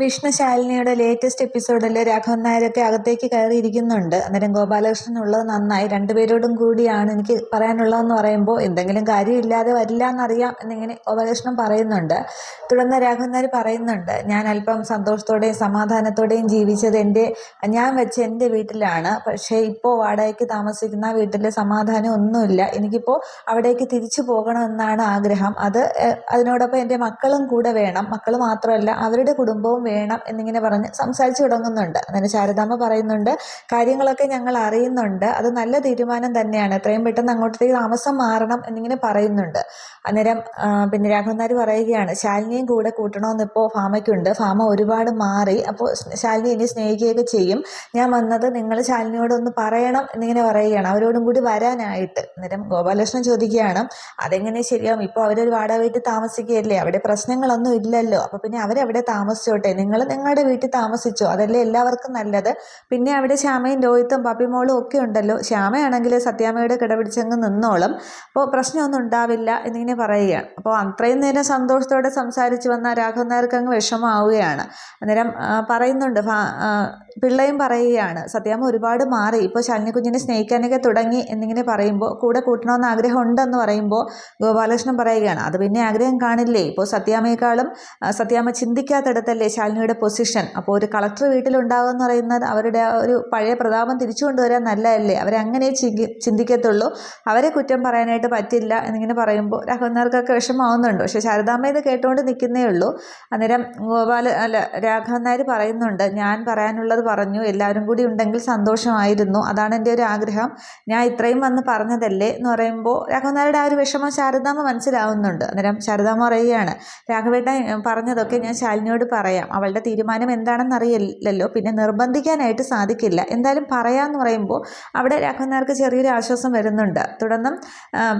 Vishnu ശാലിനിയുടെ latest എപ്പിസോഡിൽ രാഘവൻ നായരൊക്കെ അകത്തേക്ക് കയറിയിരിക്കുന്നുണ്ട്. അന്നേരം ഗോപാലകൃഷ്ണൻ ഉള്ളത് നന്നായി രണ്ടുപേരോടും കൂടിയാണ് എനിക്ക് പറയാനുള്ളതെന്ന് പറയുമ്പോൾ എന്തെങ്കിലും കാര്യമില്ലാതെ വരില്ല എന്നറിയാം എന്നിങ്ങനെ ഗോപാലകൃഷ്ണൻ പറയുന്നുണ്ട്. തുടർന്ന് രാഘവൻ നായർ പറയുന്നുണ്ട് ഞാൻ അല്പം സന്തോഷത്തോടെയും സമാധാനത്തോടെയും ജീവിച്ചത് എന്റെ ഞാൻ വെച്ച എന്റെ വീട്ടിലാണ്. പക്ഷേ ഇപ്പോൾ വാടകയ്ക്ക് താമസിക്കുന്ന വീട്ടിൽ സമാധാനം ഒന്നുമില്ല. എനിക്കിപ്പോൾ അവിടേക്ക് തിരിച്ചു പോകണമെന്നാണ് ആഗ്രഹം. അത് അതിനോടൊപ്പം എന്റെ മക്കളും കൂടെ വേണം. മക്കൾ മാത്രമല്ല അവരുടെ കുടുംബവും വേണം എന്നിങ്ങനെ പറഞ്ഞ് സംസാരിച്ചു തുടങ്ങുന്നുണ്ട്. അങ്ങനെ ശാരദാമ്മ പറയുന്നുണ്ട് കാര്യങ്ങളൊക്കെ ഞങ്ങൾ അറിയുന്നുണ്ട്. അത് നല്ല തീരുമാനം തന്നെയാണ്. എത്രയും പെട്ടെന്ന് അങ്ങോട്ടേക്ക് താമസം മാറണം എന്നിങ്ങനെ പറയുന്നുണ്ട്. അന്നേരം പിന്നെ രാഘവൻ നായർ പറയുകയാണ് ശാലിനിയും കൂടെ കൂട്ടണമെന്ന് ഇപ്പോൾ ഫാമയ്ക്കുണ്ട് ഫാമ ഒരുപാട് മാറി. അപ്പോൾ ശാലിനി ഇനി സ്നേഹിക്കുകയൊക്കെ ചെയ്യും. ഞാൻ വന്നത് നിങ്ങൾ ശാലിനിയോടൊന്ന് പറയണം എന്നിങ്ങനെ പറയുകയാണ്. അവരോടും കൂടി വരാനായിട്ട്. അന്നേരം ഗോപാലകൃഷ്ണൻ ചോദിക്കുകയാണ് അതെങ്ങനെ ശരിയാവും? ഇപ്പോൾ അവരൊരു വാടക വീട്ടിൽ താമസിക്കുകയല്ലേ? അവിടെ പ്രശ്നങ്ങളൊന്നും ഇല്ലല്ലോ. അപ്പോൾ പിന്നെ അവരവിടെ താമസിച്ചോട്ടെ? നിങ്ങൾ നിങ്ങളുടെ വീട്ടിൽ താമസിച്ചോ? അതല്ലേ എല്ലാവർക്കും നല്ലത്. പിന്നെ അവിടെ ശ്യാമയും രോഹിത്തും പപ്പിമോളും ഒക്കെ ഉണ്ടല്ലോ. ശ്യാമയാണെങ്കിൽ സത്യാമ്മയുടെ കിടപിടിച്ചങ്ങ് നിന്നോളും. അപ്പോൾ പ്രശ്നമൊന്നും ഉണ്ടാവില്ല എന്നിങ്ങനെ പറയുകയാണ്. അപ്പോൾ അത്രയും നേരം സന്തോഷത്തോടെ സംസാരിച്ച് വന്ന രാഘവൻ നായർക്ക് അങ്ങ് വിഷമമാവുകയാണ്. അന്നേരം പറയുന്നുണ്ട് പിള്ളയും പറയുകയാണ് സത്യാമ്മ ഒരുപാട് മാറി. ഇപ്പോൾ ശാലിനി കുഞ്ഞിനെ സ്നേഹിക്കാനൊക്കെ തുടങ്ങി എന്നിങ്ങനെ പറയുമ്പോൾ കൂടെ കൂട്ടണമെന്ന് ആഗ്രഹം ഉണ്ടെന്ന് പറയുമ്പോൾ ഗോപാലകൃഷ്ണൻ പറയുകയാണ് അത് പിന്നെ ആഗ്രഹം കാണില്ലേ? ഇപ്പോൾ സത്യാമ്മയെക്കാളും സത്യാമ ചിന്തിക്കാത്തടത്തല്ലേ ചിന്തിക്കാത്തിടത്തല്ലേ ശാലിനിയുടെ പൊസിഷൻ. അപ്പോൾ ഒരു കളക്ടർ വീട്ടിലുണ്ടാവുക എന്ന് പറയുന്നത് അവരുടെ ആ ഒരു പഴയ പ്രതാപം തിരിച്ചു കൊണ്ടുവരാൻ നല്ലതല്ലേ? അവരങ്ങനെ ചിന്തി- ചിന്തിക്കത്തുള്ളൂ. അവരെ കുറ്റം പറയാനായിട്ട് പറ്റില്ല എന്നിങ്ങനെ പറയുമ്പോൾ രാഘവന്നാർക്കൊക്കെ വിഷമാവുന്നുണ്ട് പക്ഷേ ശാരദാമ്മ ഇത് കേട്ടുകൊണ്ട് നിൽക്കുന്നേ ഉള്ളൂ. അന്നേരം ഗോപാല അല്ല രാഘവൻ പറയുന്നുണ്ട് ഞാൻ പറയാനുള്ളത് പറഞ്ഞു. എല്ലാവരും കൂടി ഉണ്ടെങ്കിൽ സന്തോഷമായിരുന്നു. അതാണ് എന്റെ ഒരു ആഗ്രഹം. ഞാൻ ഇത്രയും വന്ന് പറഞ്ഞതല്ലേ? എന്ന് പറയുമ്പോൾ രാഘവനാരുടെ ആ ഒരു വിഷമം ശാരദാമ്മ മനസ്സിലാവുന്നുണ്ട്. അന്നേരം ശാരദാമ്മ പറയുകയാണ് രാഘവേട്ടൻ പറഞ്ഞതൊക്കെ ഞാൻ ശാലിനിയോട് പറയാം. അവളുടെ തീരുമാനം എന്താണെന്ന് അറിയില്ലല്ലോ പിന്നെ നിർബന്ധിക്കാനായിട്ട് സാധിക്കില്ല. എന്തായാലും പറയാമെന്ന് പറയുമ്പോൾ അവിടെ രാഘവനാർക്ക് ചെറിയൊരു ആശ്വാസം വരുന്നുണ്ട്. തുടർന്നും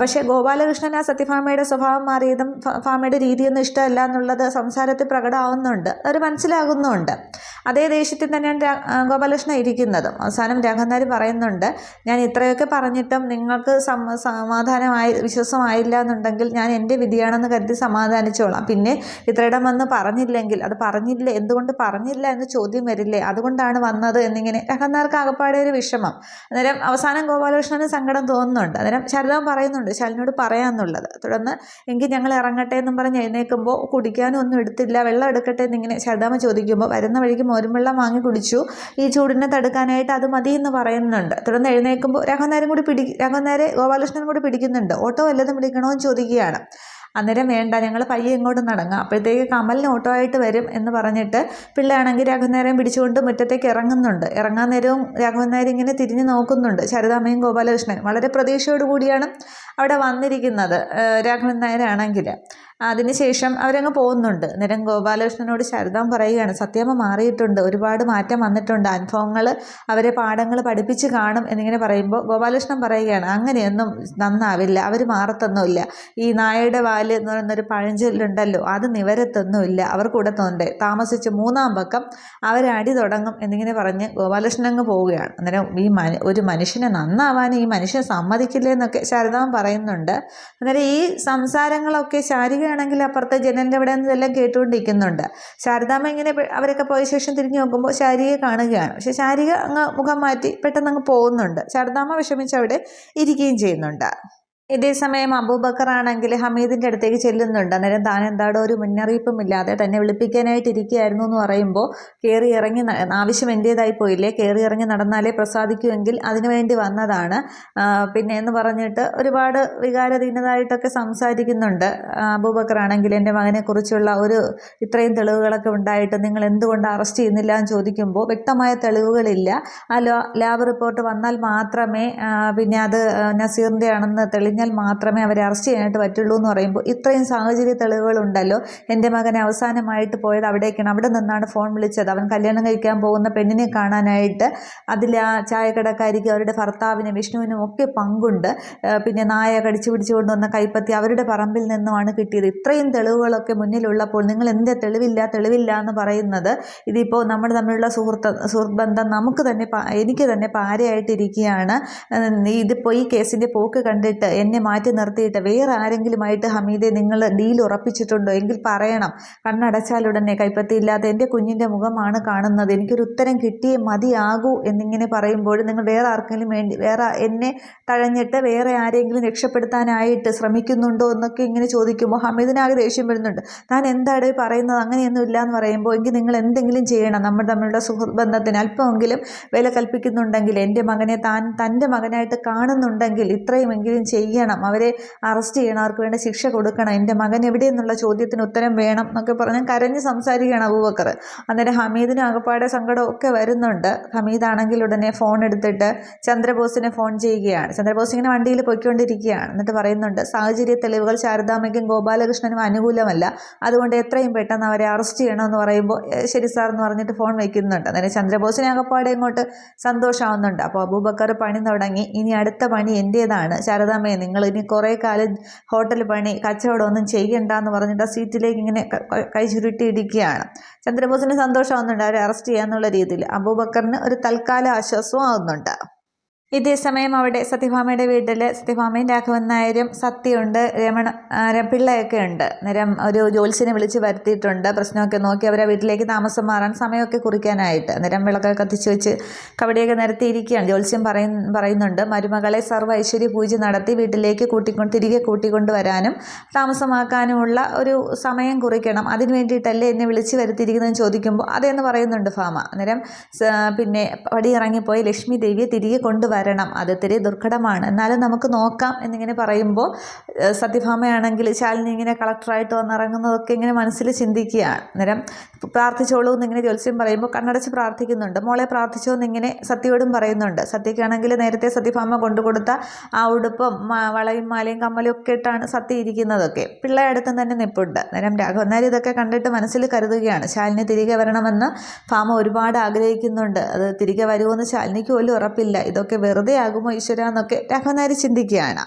പക്ഷേ ഗോപാലകൃഷ്ണൻ ആ സത്യഭാമയുടെ സ്വഭാവം മാറിയതും ഭാമയുടെ രീതിയൊന്നും ഇഷ്ടമല്ല എന്നുള്ളത് സംസാരത്തിൽ പ്രകടമാവുന്നുണ്ട്. അവർ മനസ്സിലാകുന്നുമുണ്ട് അതേ ദേഷ്യത്തിൽ തന്നെയാണ് ഗോപാലകൃഷ്ണൻ ഇരിക്കുന്നതും. അവസാനം രാഘവനാർ പറയുന്നുണ്ട് ഞാൻ ഇത്രയൊക്കെ പറഞ്ഞിട്ടും നിങ്ങൾക്ക് സമാധാനമായി വിശ്വാസമായില്ല എന്നുണ്ടെങ്കിൽ ഞാൻ എന്റെ വിധിയാണെന്ന് കരുതി സമാധാനിച്ചോളാം. പിന്നെ ഇത്രയിടം വന്ന് പറഞ്ഞില്ലെങ്കിൽ അത് പറഞ്ഞില്ല എന്തുകൊണ്ട് പറഞ്ഞില്ല എന്ന് ചോദ്യം വരില്ലേ? അതുകൊണ്ടാണ് വന്നത് എന്നിങ്ങനെ രഹന്നാർക്ക് ആകപ്പാടെ ഒരു വിഷമം. അന്നേരം അവസാനം ഗോപാലകൃഷ്ണന് സങ്കടം തോന്നുന്നുണ്ട്. അന്നേരം ശാരദാൻ പറയുന്നുണ്ട് ശാലിനോട് പറയാമെന്നുള്ളത് തുടർന്ന് എങ്കിൽ ഞങ്ങൾ ഇറങ്ങട്ടെ എന്നും പറഞ്ഞ് എഴുന്നേൽക്കുമ്പോൾ കുടിക്കാനും ഒന്നും എടുത്തില്ല. വെള്ളം എടുക്കട്ടെ എന്നിങ്ങനെ ശാരദാമ്മ ചോദിക്കുമ്പോൾ വരുന്ന വഴിക്ക് മോരും വെള്ളം വാങ്ങി കുടിച്ചു. ഈ ചൂടിനെ തടുക്കാനായിട്ട് അത് മതി എന്ന് പറയുന്നുണ്ട്. തുടർന്ന് എഴുന്നേൽക്കുമ്പോൾ രഘുനാരും കൂടി പിടി രാഘവനേരെ ഗോപാലകൃഷ്ണൻ കൂടി പിടിക്കുന്നുണ്ട്. ഓട്ടോ വല്ലതും പിടിക്കണമെന്ന് ചോദിക്കുകയാണ്. അന്നേരം വേണ്ട ഞങ്ങൾ പയ്യെ ഇങ്ങോട്ട് നടങ്ങാം. അപ്പോഴത്തേക്ക് കമലിന് ഓട്ടോ ആയിട്ട് വരും എന്ന് പറഞ്ഞിട്ട് പിള്ളയാണെങ്കിൽ രാഘവൻ നായരെയും പിടിച്ചുകൊണ്ട് മുറ്റത്തേക്ക് ഇറങ്ങുന്നുണ്ട്. ഇറങ്ങാൻ നേരവും രാഘവൻ നായർ ഇങ്ങനെ തിരിഞ്ഞ് നോക്കുന്നുണ്ട്. ശാരദാമ്മയും ഗോപാലകൃഷ്ണൻ വളരെ പ്രതീക്ഷയോടുകൂടിയാണ് അവിടെ വന്നിരിക്കുന്നത് രാഘവൻ നായരാണെങ്കിൽ. അതിനുശേഷം അവരങ്ങ് പോകുന്നുണ്ട്. അന്നേരം ഗോപാലകൃഷ്ണനോട് ശാരദാം പറയുകയാണ് സത്യമ്മ മാറിയിട്ടുണ്ട്. ഒരുപാട് മാറ്റം വന്നിട്ടുണ്ട്. അനുഭവങ്ങൾ അവരെ പാഠങ്ങൾ പഠിപ്പിച്ച് കാണും എന്നിങ്ങനെ പറയുമ്പോൾ ഗോപാലകൃഷ്ണൻ പറയുകയാണ് അങ്ങനെയൊന്നും നന്നാവില്ല. അവർ മാറത്തൊന്നുമില്ല. ഈ നായയുടെ വാൽ എന്ന് പറയുന്നൊരു പഴഞ്ചൊല്ലുണ്ടല്ലോ അത് നിവരത്തൊന്നുമില്ല. അവർ കൂടെ തോന്നേ താമസിച്ച് മൂന്നാം പക്കം അവരടി തുടങ്ങും എന്നിങ്ങനെ പറഞ്ഞ് ഗോപാലകൃഷ്ണൻ അങ്ങ് പോവുകയാണ്. അന്നേരം ഈ ഒരു മനുഷ്യനെ നന്നാവാൻ ഈ മനുഷ്യൻ സമ്മതിക്കില്ലേ എന്നൊക്കെ ശാരദാമൻ പറയുന്നുണ്ട്. അന്നേരം ഈ സംസാരങ്ങളൊക്കെ ശാരികയാണെങ്കിൽ അപ്പുറത്തെ ജനലിന്റെ അവിടെ നിന്ന് ഇതെല്ലാം കേട്ടുകൊണ്ടിരിക്കുന്നുണ്ട്. ശാരദാമ്മ ഇങ്ങനെ അവരൊക്കെ പോയ ശേഷം തിരിഞ്ഞു നോക്കുമ്പോൾ ശാരിയെ കാണുകയാണ്. പക്ഷെ ശാരിക അങ്ങ് മുഖം മാറ്റി പെട്ടെന്ന് അങ്ങ് പോകുന്നുണ്ട്. ശാരദാമ്മ വിഷമിച്ച് അവിടെ ഇരിക്കുകയും ചെയ്യുന്നുണ്ട്. ഇതേ സമയം അബൂബക്കർ ആണെങ്കിൽ ഹമീദിന്റെ അടുത്തേക്ക് ചെല്ലുന്നുണ്ട്. അന്നേരം താൻ എന്താടോ ഒരു മുന്നറിയിപ്പും ഇല്ലാതെ തന്നെ വിളിപ്പിക്കാനായിട്ട് ഇരിക്കുകയായിരുന്നു എന്ന് പറയുമ്പോൾ കയറി ഇറങ്ങി ആവശ്യം എന്റേതായി പോയില്ലേ? കയറി ഇറങ്ങി നടന്നാലേ പ്രസാദിക്കുമെങ്കിൽ അതിനുവേണ്ടി വന്നതാണ്. പിന്നെ എന്ന് പറഞ്ഞിട്ട് ഒരുപാട് വികാരധീനതായിട്ടൊക്കെ സംസാരിക്കുന്നുണ്ട്. അബൂബക്കർ ആണെങ്കിൽ എന്റെ മകനെക്കുറിച്ചുള്ള ഒരു ഇത്രയും തെളിവുകളൊക്കെ ഉണ്ടായിട്ട് നിങ്ങൾ എന്തുകൊണ്ട് അറസ്റ്റ് ചെയ്യുന്നില്ല എന്ന് ചോദിക്കുമ്പോൾ വ്യക്തമായ തെളിവുകളില്ല. ആ ലാബ് റിപ്പോർട്ട് വന്നാൽ മാത്രമേ പിന്നെ അത് നസീറിന്റെ ആണെന്ന് തെളിഞ്ഞാൽ മാത്രമേ അവരെ അറസ്റ്റ് ചെയ്യാനായിട്ട് പറ്റുള്ളൂ എന്ന് പറയുമ്പോൾ ഇത്രയും സാഹചര്യ തെളിവുകളുണ്ടല്ലോ. എന്റെ മകൻ അവസാനമായിട്ട് പോയത് അവിടേക്കാണ്. അവിടെ നിന്നാണ് ഫോൺ വിളിച്ചത്. അവൻ കല്യാണം കഴിക്കാൻ പോകുന്ന പെണ്ണിനെ കാണാനായിട്ട് അതിൽ ആ ചായക്കടക്കാരിക്ക് അവരുടെ ഭർത്താവിനും വിഷ്ണുവിനും ഒക്കെ പങ്കുണ്ട്. പിന്നെ നായ കടിച്ചു പിടിച്ചുകൊണ്ട് വന്ന കൈപ്പത്തി അവരുടെ പറമ്പിൽ നിന്നുമാണ് കിട്ടിയത്. ഇത്രയും തെളിവുകളൊക്കെ മുന്നിലുള്ളപ്പോൾ നിങ്ങൾ എന്ത് തെളിവില്ല തെളിവില്ല എന്ന് പറയുന്നത് ഇതിപ്പോൾ നമ്മൾ തമ്മിലുള്ള സുഹൃത്ത് സുഹൃത്ത് ബന്ധം നമുക്ക് തന്നെ എനിക്ക് തന്നെ പാരയായിട്ടിരിക്കുകയാണ്. ഇതിപ്പോൾ ഈ കേസിന്റെ പോക്ക് കണ്ടിട്ട് എന്നെ മാറ്റി നിർത്തിയിട്ട് വേറെ ആരെങ്കിലുമായിട്ട് ഹമീദെ നിങ്ങൾ ഡീൽ ഉറപ്പിച്ചിട്ടുണ്ടോ? എങ്കിൽ പറയണം. കണ്ണടച്ചാലുടനെ കൈപ്പത്തിയില്ലാത്ത എന്റെ കുഞ്ഞിന്റെ മുഖമാണ് കാണുന്നത്. എനിക്കൊരു ഉത്തരം കിട്ടിയേ മതിയാകൂ എന്നിങ്ങനെ പറയുമ്പോൾ നിങ്ങൾ വേറെ ആർക്കെങ്കിലും വേണ്ടി വേറെ എന്നെ തഴഞ്ഞിട്ട് വേറെ ആരെങ്കിലും രക്ഷപ്പെടുത്താനായിട്ട് ശ്രമിക്കുന്നുണ്ടോ എന്നൊക്കെ ഇങ്ങനെ ചോദിക്കുമ്പോൾ ഹമീദിനാകെ ദേഷ്യം വരുന്നുണ്ട്. താൻ എന്താണ് പറയുന്നത്? അങ്ങനെയൊന്നും ഇല്ല എന്ന് പറയുമ്പോൾ എങ്കിൽ നിങ്ങൾ എന്തെങ്കിലും ചെയ്യണം. നമ്മൾ തമ്മിലുള്ള സുഹൃത്ത് ബന്ധത്തിന് അല്പമെങ്കിലും വില കൽപ്പിക്കുന്നുണ്ടെങ്കിൽ എന്റെ മകനെ താൻ തന്റെ മകനായിട്ട് കാണുന്നുണ്ടെങ്കിൽ ഇത്രയുമെങ്കിലും ചെയ്യണം. അവരെ അറസ്റ്റ് ചെയ്യണം. അവർക്ക് വേണ്ട ശിക്ഷ കൊടുക്കണം. എന്റെ മകൻ എവിടെയെന്നുള്ള ചോദ്യത്തിന് ഉത്തരം വേണം എന്നൊക്കെ പറഞ്ഞ് കരഞ്ഞ് സംസാരിക്കുകയാണ് അബൂബക്കർ. അന്നേരം ഹമീദിന് അകപ്പാടെ സങ്കടമൊക്കെ വരുന്നുണ്ട്. ഹമീദ് ആണെങ്കിൽ ഉടനെ ഫോൺ എടുത്തിട്ട് ചന്ദ്രബോസിനെ ഫോൺ ചെയ്യുകയാണ്. ചന്ദ്രബോസ് ഇങ്ങനെ വണ്ടിയിൽ പൊയ്ക്കൊണ്ടിരിക്കുകയാണ്. എന്നിട്ട് പറയുന്നുണ്ട് സാഹചര്യ തെളിവുകൾ ശാരദാമ്മയ്ക്കും ഗോപാലകൃഷ്ണനും അനുകൂലമല്ല. അതുകൊണ്ട് എത്രയും പെട്ടെന്ന് അവരെ അറസ്റ്റ് ചെയ്യണമെന്ന് പറയുമ്പോൾ ശരി സാർ എന്ന് പറഞ്ഞിട്ട് ഫോൺ വയ്ക്കുന്നുണ്ട് അന്നേരം ചന്ദ്രബോസിനെ അകപ്പാടെ ഇങ്ങോട്ട് സന്തോഷമാവുന്നുണ്ട് അപ്പോൾ അബൂബക്കർ പണി തുടങ്ങി. ഇനി അടുത്ത പണി എന്റേതാണ് ശാരദാമ്മയെ നിങ്ങൾ ഇനി കുറേ കാലം ഹോട്ടൽ പണി കച്ചവടമൊന്നും ചെയ്യണ്ട എന്ന് പറഞ്ഞിട്ട് ആ സീറ്റിലേക്ക് ഇങ്ങനെ ക- ചുരുട്ടിയിരിക്കുകയാണ് ചന്ദ്രബോസിന് സന്തോഷമാവുന്നുണ്ട് അവരെ അറസ്റ്റ് ചെയ്യാന്നുള്ള രീതിയിൽ. അബൂബക്കറിന് ഒരു തൽക്കാല ആശ്വാസവും ആവുന്നുണ്ട് ഇതേ സമയം അവിടെ സത്യഭാമയുടെ വീട്ടിൽ സത്യഭാമയും രാഘവൻ നായരും സത്യമുണ്ട് രമണ പിള്ളയൊക്കെ ഉണ്ട്. നേരം ഒരു ജോത്സ്യനെ വിളിച്ച് വരുത്തിയിട്ടുണ്ട്. പ്രശ്നമൊക്കെ നോക്കി അവരെ വീട്ടിലേക്ക് താമസം മാറാൻ സമയമൊക്കെ കുറിക്കാനായിട്ട്. നേരം വിളക്കൊക്കെ കത്തിച്ച് വെച്ച് കവടിയൊക്കെ നിരത്തിയിരിക്കുകയാണ്. ജോത്സ്യം പറയ പറയുന്നുണ്ട് മരുമകളെ സർവ ഐശ്വര്യ പൂജ നടത്തി വീട്ടിലേക്ക് കൂട്ടിക്കൊണ്ട് തിരികെ കൂട്ടിക്കൊണ്ട് വരാനും താമസമാക്കാനുമുള്ള ഒരു സമയം കുറിക്കണം. അതിന് വേണ്ടിയിട്ടല്ലേ എന്നെ വിളിച്ച് വരുത്തിയിരിക്കുന്നതെന്ന് ചോദിക്കുമ്പോൾ അതേന്ന് പറയുന്നുണ്ട് ഫാമ അന്നേരം പിന്നെ പടി ഇറങ്ങിപ്പോയി ലക്ഷ്മി ദേവിയെ തിരികെ കൊണ്ടുവരണം അത് ഇത്തിരി ദുർഘടമാണ്. എന്നാലും നമുക്ക് നോക്കാം എന്നിങ്ങനെ പറയുമ്പോൾ സത്യഭാമയാണെങ്കിൽ ശാലിനി ഇങ്ങനെ കളക്ടറായിട്ട് വന്നിറങ്ങുന്നതൊക്കെ ഇങ്ങനെ മനസ്സിൽ ചിന്തിക്കുകയാണ് അന്നേരം പ്രാർത്ഥിച്ചോളൂ എന്നിങ്ങനെ ജ്യോത്സ്യം പറയുമ്പോൾ കണ്ണടച്ച് പ്രാർത്ഥിക്കുന്നുണ്ട്. മോളെ പ്രാർത്ഥിച്ചോ എന്നിങ്ങനെ സത്യയോടും പറയുന്നുണ്ട്. സത്യക്കാണെങ്കിൽ നേരത്തെ സത്യഭാമ കൊണ്ടുകൊടുത്ത ആ ഉടുപ്പും വളയും മാലയും കമ്മലും ഒക്കെ ഇട്ടാണ് സത്യ ഇരിക്കുന്നതൊക്കെ. പിള്ളേ അടുത്തും തന്നെ നിപ്പുണ്ട്. അന്നേരം രാഘവന്നാരി ഇതൊക്കെ കണ്ടിട്ട് മനസ്സിൽ കരുതുകയാണ്. ശാലിനി തിരികെ വരണമെന്ന് ഭാമ ഒരുപാട് ആഗ്രഹിക്കുന്നുണ്ട്. അത് തിരികെ വരുമോ എന്ന് ശാലിനിക്ക് പോലും ഉറപ്പില്ല. ഇതൊക്കെ വെറുതെ ആകുമോ ഈശ്വര എന്നൊക്കെ രാഘവനാരി ചിന്തിക്കുകയാണ്.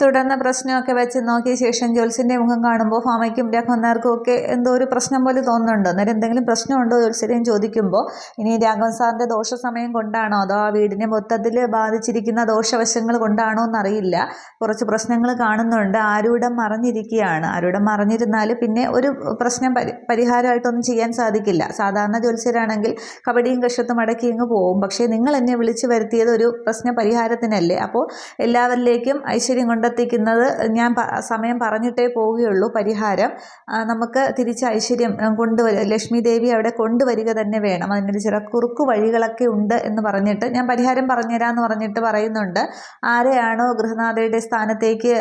തുടർന്ന് പ്രശ്നമൊക്കെ വെച്ച് നോക്കിയ ശേഷം ജോത്സ്യന്റെ മുഖം കാണുമ്പോൾ ഫാമയ്ക്കും രാഘവന്നാർക്കും ഒക്കെ എന്തോ ഒരു പ്രശ്നം പോലെ തോന്നുന്നുണ്ട്. അന്നേരം എന്തെങ്കിലും പ്രശ്നമുണ്ടോ ജോൽസിനെയും ചോദിക്കുമ്പോൾ ഇനി രാഘവൻ സാറിന്റെ ദോഷ സമയം കൊണ്ടാണോ അതോ ആ വീടിനെ മൊത്തത്തിൽ ബാധിച്ചിരിക്കുന്ന ദോഷവശങ്ങൾ കൊണ്ടാണോ എന്നറിയില്ല. കുറച്ച് പ്രശ്നങ്ങൾ കാണുന്നുണ്ട്. ആരൂടം മറിഞ്ഞിരിക്കുകയാണ്. ആരൂടം മറിഞ്ഞിരുന്നാൽ പിന്നെ ഒരു പ്രശ്നം പരി പരിഹാരമായിട്ടൊന്നും ചെയ്യാൻ സാധിക്കില്ല. സാധാരണ ജ്യോത്സ്യരാണെങ്കിൽ കബഡിയും കഷത്തും അടക്കി ഇങ്ങ് പോവും പക്ഷേ നിങ്ങൾ എന്നെ വിളിച്ചു വരുത്തിയത് ഒരു പ്രശ്ന പരിഹാരത്തിനല്ലേ? അപ്പോൾ എല്ലാവരിലേക്കും ഐശ്വര്യം കൊണ്ടെത്തിക്കുന്നത് ഞാൻ സമയം പറഞ്ഞിട്ടേ പോവുകയുള്ളൂ. പരിഹാരം നമുക്ക് തിരിച്ച് ഐശ്വര്യം കൊണ്ടുവരിക ലക്ഷ്മി ദേവി അവിടെ കൊണ്ടുവരിക തന്നെ വേണം. അതിനൊരു ചില കുറുക്കു വഴികളൊക്കെ ഉണ്ട് എന്ന് പറഞ്ഞിട്ട് ഞാൻ പരിഹാരം പറഞ്ഞുതരാമെന്ന് പറഞ്ഞിട്ട് പറയുന്നുണ്ട്. ആരെയാണോ ഗൃഹനാഥയുടെ സ്ഥാനത്തേക്ക്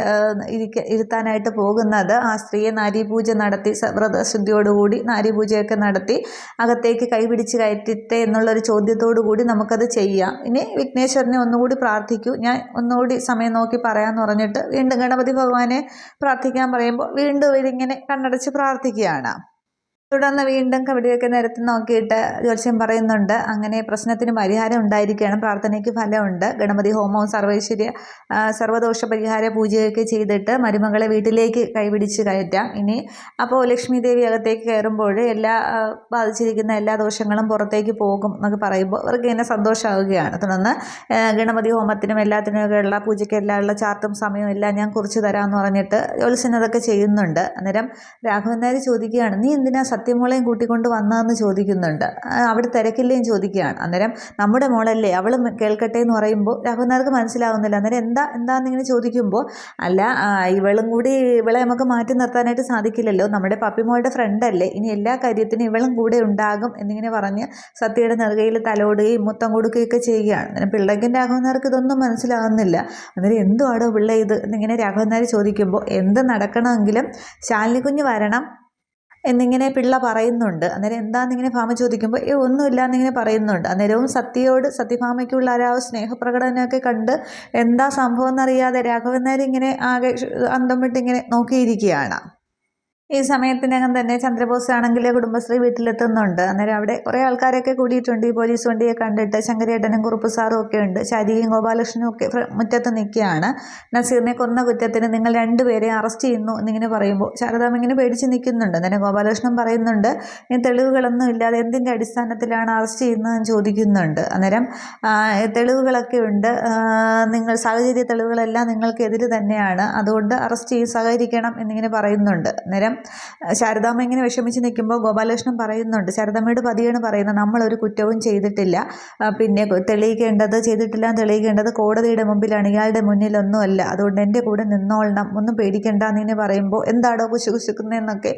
ഇരിക്ക ഇരുത്താനായിട്ട് പോകുന്നത് ആ സ്ത്രീയെ നാരീപൂജ നടത്തി വ്രതശുദ്ധിയോടുകൂടി നാരീപൂജയൊക്കെ നടത്തി അകത്തേക്ക് കൈപിടിച്ച് കയറ്റിട്ടെ എന്നുള്ളൊരു ചോദ്യത്തോടു കൂടി നമുക്കത് ചെയ്യാം. ഇനി വിഘ്നേശ്വരനെ ഒന്നുകൂടി പ്രാർത്ഥിക്കൂ. ഞാൻ ഒന്നുകൂടി സമയം നോക്കി പറയാമെന്ന് പറഞ്ഞിട്ട് വീണ്ടും ഗണപതി ഭഗവാനെ പ്രാർത്ഥിക്കാൻ പറയുമ്പോൾ വീണ്ടും ഇവരിങ്ങനെ കണ്ണടച്ച് പ്രാർത്ഥിക്കുകയാണ്. തുടർന്ന് വീണ്ടും കബഡിയൊക്കെ നിരത്തി നോക്കിയിട്ട് ജോത്സ്യം പറയുന്നുണ്ട്. അങ്ങനെ പ്രശ്നത്തിന് പരിഹാരം ഉണ്ടായിരിക്കുകയാണ്. പ്രാർത്ഥനയ്ക്ക് ഫലമുണ്ട്. ഗണപതി ഹോമവും സർവൈശ്വര്യ സർവദോഷ പരിഹാര പൂജയൊക്കെ ചെയ്തിട്ട് മരുമകളെ വീട്ടിലേക്ക് കൈപിടിച്ച് കയറ്റാം. ഇനി അപ്പോൾ ലക്ഷ്മി ദേവി അകത്തേക്ക് കയറുമ്പോൾ എല്ലാ ബാധിച്ചിരിക്കുന്ന എല്ലാ ദോഷങ്ങളും പുറത്തേക്ക് പോകും എന്നൊക്കെ പറയുമ്പോൾ അവർക്ക് ഇങ്ങനെ സന്തോഷമാവുകയാണ് തുടർന്ന് ഗണപതി ഹോമത്തിനും എല്ലാത്തിനുമൊക്കെയുള്ള പൂജയ്ക്കെല്ലാം ഉള്ള ചാർട്ടും സമയവും എല്ലാം ഞാൻ കുറിച്ച് തരാമെന്ന് പറഞ്ഞിട്ട് ജ്യോത്സ്യൻ അതൊക്കെ ചെയ്യുന്നുണ്ട്. അന്നേരം രാഘവൻ നായർ ചോദിക്കുകയാണ് നീ എന്തിനാ സത്യമോളെയും കൂട്ടിക്കൊണ്ട് വന്നതെന്ന് ചോദിക്കുന്നുണ്ട്. അവിടെ തിരക്കില്ലേയും ചോദിക്കുകയാണ്. അന്നേരം നമ്മുടെ മോളല്ലേ? അവളും കേൾക്കട്ടെ എന്ന് പറയുമ്പോൾ മനസ്സിലാകുന്നില്ല മനസ്സിലാവുന്നില്ല. അന്നേരം എന്താ എന്താണെന്നിങ്ങനെ ചോദിക്കുമ്പോൾ അല്ല ഇവളും കൂടി ഇവളെ നമുക്ക് മാറ്റി നിർത്താനായിട്ട് സാധിക്കില്ലല്ലോ. നമ്മുടെ പപ്പിമോളുടെ ഫ്രണ്ടല്ലേ ഇനി എല്ലാ കാര്യത്തിനും ഇവളും കൂടെ ഉണ്ടാകും എന്നിങ്ങനെ പറഞ്ഞ് സത്യയുടെ നെറുകയിൽ തലോടുകയും മുത്തം കൊടുക്കുകയൊക്കെ ചെയ്യുകയാണ്. അന്നേരം പിള്ളയ്ക്കും രാഘവനാർക്ക് ഇതൊന്നും മനസ്സിലാകുന്നില്ല അന്നേരം എന്തുവാടോ പിള്ള ഇത്? എന്നിങ്ങനെ രാഘവനാർ ചോദിക്കുമ്പോൾ എന്ത് നടക്കണമെങ്കിലും ശാലിനി കുഞ്ഞ് വരണം. എന്നിങ്ങനെ പിള്ള പറയുന്നുണ്ട്. അന്നേരം എന്താന്നിങ്ങനെ ഫാമ ചോദിക്കുമ്പോൾ ഏ ഒന്നുമില്ല എന്നിങ്ങനെ പറയുന്നുണ്ട്. അന്നേരവും സത്യയോട് സത്യഭാമയ്ക്കുള്ള ആ സ്നേഹപ്രകടനമൊക്കെ കണ്ട് എന്താ സംഭവം എന്നറിയാതെ രാഘവൻ നായർ ഇങ്ങനെ ആകെ അന്തം വിട്ടിങ്ങനെ നോക്കിയിരിക്കുകയാണ്. ഈ സമയത്തിനകം തന്നെ ചന്ദ്രബോസ് ആണെങ്കിൽ കുടുംബശ്രീ വീട്ടിലെത്തുന്നുണ്ട്. അന്നേരം അവിടെ കുറേ ആൾക്കാരൊക്കെ കൂടിയിട്ടുണ്ട്. ഈ പോലീസ് വണ്ടിയെ കണ്ടിട്ട് ശങ്കരേട്ടനും കുറുപ്പ് സാറും ഒക്കെ ഉണ്ട്. ശാരികയും ഗോപാലകൃഷ്ണനും ഒക്കെ മുറ്റത്ത് നിൽക്കുകയാണ്. നസീറിനെ കൊന്ന കുറ്റത്തിന് നിങ്ങൾ രണ്ടുപേരെ അറസ്റ്റ് ചെയ്യുന്നു എന്നിങ്ങനെ പറയുമ്പോൾ ശാരദാം ഇങ്ങനെ പേടിച്ച് നിൽക്കുന്നുണ്ട്. അന്നേരം ഗോപാലകൃഷ്ണൻ പറയുന്നുണ്ട് ഇനി തെളിവുകളൊന്നും ഇല്ലാതെ എന്തിന്റെ അടിസ്ഥാനത്തിലാണ് അറസ്റ്റ് ചെയ്യുന്നതെന്ന് ചോദിക്കുന്നുണ്ട്. അന്നേരം തെളിവുകളൊക്കെ ഉണ്ട്. നിങ്ങൾ സാഹചര്യ തെളിവുകളെല്ലാം നിങ്ങൾക്കെതിരെ തന്നെയാണ്. അതുകൊണ്ട് അറസ്റ്റ് ചെയ്ത് സഹകരിക്കണം എന്നിങ്ങനെ പറയുന്നുണ്ട്. അന്നേരം ശാരദാമ്മ ഇങ്ങനെ വിഷമിച്ച് നിൽക്കുമ്പോൾ ഗോപാലകൃഷ്ണൻ പറയുന്നുണ്ട് ശാരദാമ്മയുടെ പതിയാണ് പറയുന്നത് നമ്മളൊരു കുറ്റവും ചെയ്തിട്ടില്ല. പിന്നെ തെളിയിക്കേണ്ടത് ചെയ്തിട്ടില്ല തെളിയിക്കേണ്ടത് കോടതിയുടെ മുമ്പിലാണ് ഇയാളുടെ മുന്നിലൊന്നുമല്ല. അതുകൊണ്ട് എന്റെ കൂടെ നിന്നോളണം ഒന്നും പേടിക്കണ്ട എന്നിങ്ങനെ പറയുമ്പോൾ എന്താടോ കുശു കുശുക്കുന്നതെന്നൊക്കെ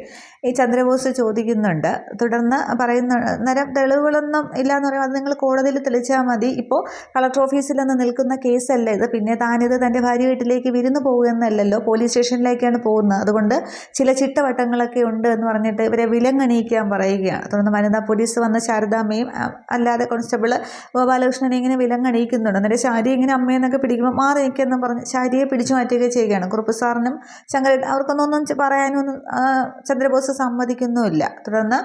ഈ ചന്ദ്രബോസ് ചോദിക്കുന്നുണ്ട്. തുടർന്ന് പറയുന്ന നേരം തെളിവുകളൊന്നും ഇല്ല എന്ന് പറയുമ്പോൾ അത് നിങ്ങൾ കോടതിയിൽ തെളിച്ചാൽ മതി. ഇപ്പോൾ കളക്ടർ ഓഫീസിൽ നിന്ന് നിൽക്കുന്ന കേസല്ല ഇത്? പിന്നെ താനിത് തന്റെ ഭാര്യ വീട്ടിലേക്ക് വിരുന്ന് പോകുന്നതല്ലല്ലോ പോലീസ് സ്റ്റേഷനിലേക്കാണ് പോകുന്നത്. അതുകൊണ്ട് ചില ചിട്ടവട്ടങ്ങളൊക്കെ ഉണ്ട് എന്ന് പറഞ്ഞിട്ട് ഇവരെ വിലങ്ങണിയിക്കാൻ പറയുകയാണ്. തുടർന്ന് വനിതാ പോലീസ് വന്ന ശാരദാമ്മയും അല്ലാതെ കോൺസ്റ്റബിൾ ഗോപാലകൃഷ്ണനെ ഇങ്ങനെ വിലങ്ങണിയിക്കുന്നുണ്ട്. എന്നിട്ട് ശാരി ഇങ്ങനെ അമ്മയെന്നൊക്കെ പിടിക്കുമ്പോൾ മാറി നിൽക്കുമെന്ന് പറഞ്ഞ് ശാരിയെ പിടിച്ചു മാറ്റുകയൊക്കെ ചെയ്യുകയാണ്. കുറുപ്പ് സാറിനും ശങ്കര അവർക്കൊന്നും ഒന്നും പറയാനൊന്നും ചന്ദ്രബോസ് സമ്മതിക്കുന്നുമില്ല. തുടർന്ന്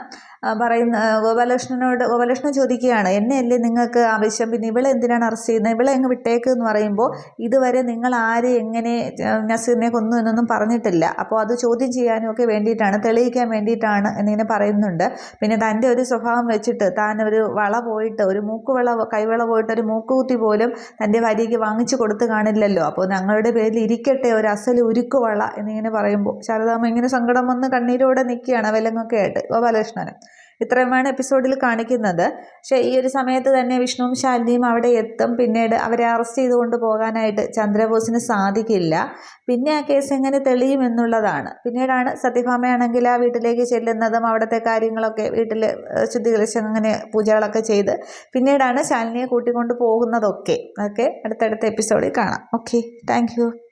പറയുന്ന ഗോപാലകൃഷ്ണനോട് ഗോപാലകൃഷ്ണൻ ചോദിക്കുകയാണ് എന്നെയല്ലേ നിങ്ങൾക്ക് ആവശ്യം? പിന്നെ ഇവളെ എന്തിനാണ് അറസ്റ്റ് ചെയ്യുന്നത്? ഇവളെ അങ്ങ് വിട്ടേക്ക് എന്ന് പറയുമ്പോൾ ഇതുവരെ നിങ്ങൾ ആര് എങ്ങനെ നസീറിനെ കൊന്നു എന്നൊന്നും പറഞ്ഞിട്ടില്ല. അപ്പോൾ അത് ചോദ്യം ചെയ്യാനും ഒക്കെ വേണ്ടിയിട്ടാണ് തെളിയിക്കാൻ വേണ്ടിയിട്ടാണ് എന്നിങ്ങനെ പറയുന്നുണ്ട്. പിന്നെ തന്റെ ഒരു സ്വഭാവം വെച്ചിട്ട് താൻ ഒരു വള പോയിട്ട് ഒരു മൂക്കുവള കൈവള പോയിട്ട് ഒരു മൂക്കുകുത്തി പോലും തന്റെ ഭാര്യയ്ക്ക് വാങ്ങിച്ചു കൊടുത്തു കാണില്ലല്ലോ. അപ്പോൾ ഞങ്ങളുടെ പേരിൽ ഇരിക്കട്ടെ ഒരു അസൽ ഉരുക്കുവള എന്നിങ്ങനെ പറയുമ്പോൾ ശാരദാമ്മ ഇങ്ങനെ സങ്കടം വന്ന് കണ്ണീരോടെ നിൽക്കുകയാണ് വിലങ്ങൊക്കെ ആയിട്ട്. ഗോപാലകൃഷ്ണനും. ഇത്രയുമാണ് എപ്പിസോഡിൽ കാണിക്കുന്നത്. പക്ഷേ ഈ ഒരു സമയത്ത് തന്നെ വിഷ്ണുവും ശാലിനിയും അവിടെ എത്തും. പിന്നീട് അവരെ അറസ്റ്റ് ചെയ്തുകൊണ്ട് പോകാനായിട്ട് ചന്ദ്രബോസിന് സാധിക്കില്ല. പിന്നെ ആ കേസ് എങ്ങനെ തെളിയും എന്നുള്ളതാണ്. പിന്നീടാണ് സത്യഭാമയാണെങ്കിൽ ആ വീട്ടിലേക്ക് ചെല്ലുന്നതും അവിടുത്തെ കാര്യങ്ങളൊക്കെ വീട്ടിൽ ശുദ്ധീകരിച്ച് അങ്ങനെ പൂജകളൊക്കെ ചെയ്ത് പിന്നീടാണ് ശാലിനിയെ കൂട്ടിക്കൊണ്ട് പോകുന്നതൊക്കെ. ഓക്കെ? അടുത്തടുത്ത എപ്പിസോഡിൽ കാണാം. ഓക്കെ? താങ്ക്